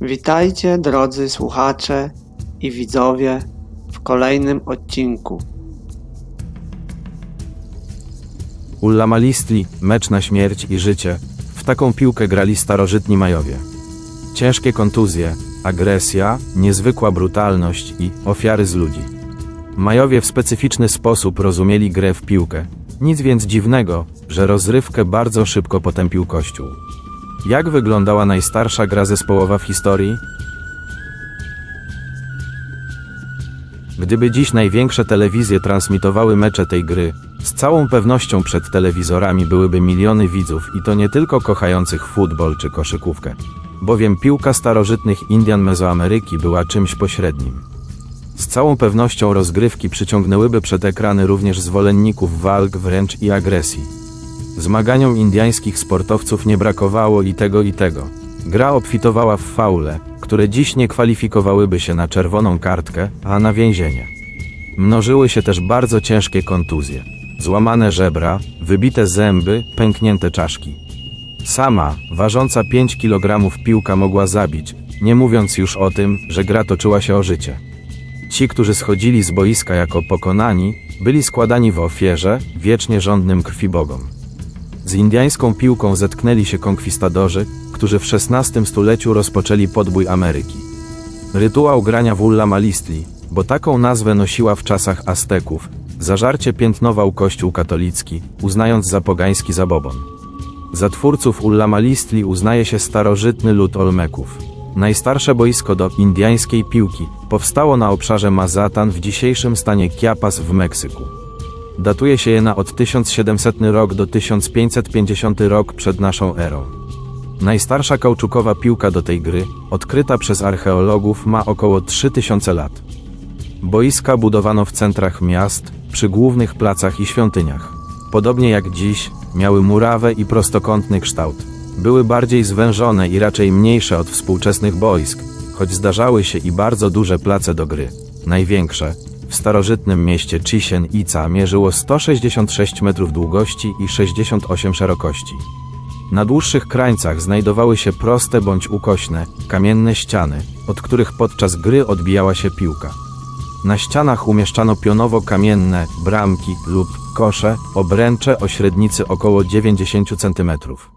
Witajcie drodzy słuchacze i widzowie w kolejnym odcinku. Ullamalistli, mecz na śmierć i życie. W taką piłkę grali starożytni Majowie. Ciężkie kontuzje, agresja, niezwykła brutalność i ofiary z ludzi. Majowie w specyficzny sposób rozumieli grę w piłkę. Nic więc dziwnego, że rozrywkę bardzo szybko potępił Kościół. Jak wyglądała najstarsza gra zespołowa w historii? Gdyby dziś największe telewizje transmitowały mecze tej gry, z całą pewnością przed telewizorami byłyby miliony widzów i to nie tylko kochających futbol czy koszykówkę, bowiem piłka starożytnych Indian Mezoameryki była czymś pośrednim. Z całą pewnością rozgrywki przyciągnęłyby przed ekrany również zwolenników walk, wręcz i agresji. Zmaganiom indiańskich sportowców nie brakowało i tego i tego. Gra obfitowała w faule, które dziś nie kwalifikowałyby się na czerwoną kartkę, a na więzienie. Mnożyły się też bardzo ciężkie kontuzje. Złamane żebra, wybite zęby, pęknięte czaszki. Sama, ważąca 5 kg piłka mogła zabić, nie mówiąc już o tym, że gra toczyła się o życie. Ci, którzy schodzili z boiska jako pokonani, byli składani w ofierze, wiecznie żądnym krwi bogom. Z indyjską piłką zetknęli się konkwistadorzy, którzy w XVI stuleciu rozpoczęli podbój Ameryki. Rytuał grania w Ullamalistli, bo taką nazwę nosiła w czasach Azteków, zażarcie piętnował Kościół katolicki, uznając za pogański zabobon. Za twórców Ullamalistli uznaje się starożytny lud Olmeków. Najstarsze boisko do indyjskiej piłki powstało na obszarze Mazatan w dzisiejszym stanie Chiapas w Meksyku. Datuje się je na od 1700 rok do 1550 rok przed naszą erą. Najstarsza kauczukowa piłka do tej gry, odkryta przez archeologów, ma około 3000 lat. Boiska budowano w centrach miast, przy głównych placach i świątyniach. Podobnie jak dziś, miały murawę i prostokątny kształt. Były bardziej zwężone i raczej mniejsze od współczesnych boisk, choć zdarzały się i bardzo duże place do gry. Największe, w starożytnym mieście Chichen Itza mierzyło 166 metrów długości i 68 szerokości. Na dłuższych krańcach znajdowały się proste bądź ukośne, kamienne ściany, od których podczas gry odbijała się piłka. Na ścianach umieszczano pionowo-kamienne bramki lub kosze, obręcze o średnicy około 90 cm.